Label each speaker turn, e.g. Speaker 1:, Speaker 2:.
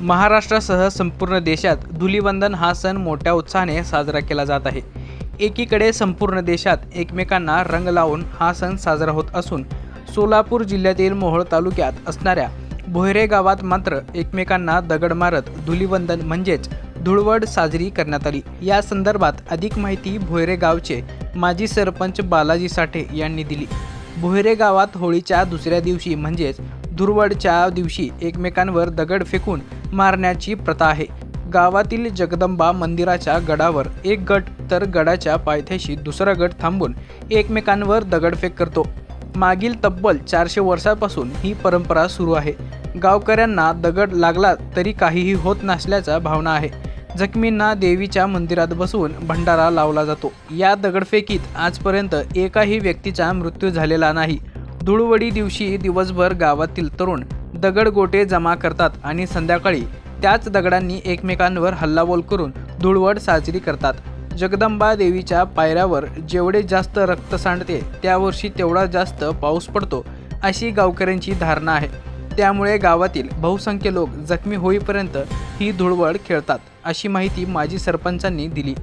Speaker 1: महाराष्ट्रासह संपूर्ण देशात धुलीवंदन हा सण मोठ्या उत्साहाने साजरा केला जात आहे. एकीकडे संपूर्ण देशात एकमेकांना रंग लावून हा सण साजरा होत असून सोलापूर जिल्ह्यातील मोहोळ तालुक्यात असणाऱ्या भोयरे गावात मात्र एकमेकांना दगड मारत धुलीवंदन म्हणजेच धुळवड साजरी करण्यात आली. या संदर्भात अधिक माहिती भोयरे गावचे माजी सरपंच बालाजी साठे यांनी दिली. भोयरे गावात होळीच्या दुसऱ्या दिवशी म्हणजेच धुरवडच्या दिवशी एकमेकांवर दगड फेकून मारण्याची प्रथा आहे. गावातील जगदंबा मंदिराच्या गडावर एक गट तर गडाच्या पायथ्याशी दुसरा गट थांबून एकमेकांवर दगडफेक करतो. मागील तब्बल चारशे वर्षापासून ही परंपरा सुरू आहे. गावकऱ्यांना दगड लागला तरी काहीही होत नसल्याचा भावना आहे. जखमींना देवीच्या मंदिरात बसवून भंडारा लावला जातो. या दगडफेकीत आजपर्यंत एकाही व्यक्तीचा मृत्यू झालेला नाही. धुळवडी दिवशी दिवसभर गावातील तरुण दगड गोटे जमा करतात आणि संध्याकाळी त्याच दगडांनी एकमेकांवर हल्लाबोल करून धुळवड साजरी करतात. जगदंबा देवीच्या पायऱ्यावर जेवढे जास्त रक्त सांडते त्या वर्षी तेवढा जास्त पाऊस पडतो अशी गावकऱ्यांची धारणा आहे. त्यामुळे गावातील बहुसंख्य लोक जखमी होईपर्यंत ही धुळवड खेळतात अशी माहिती माजी सरपंचांनी दिली.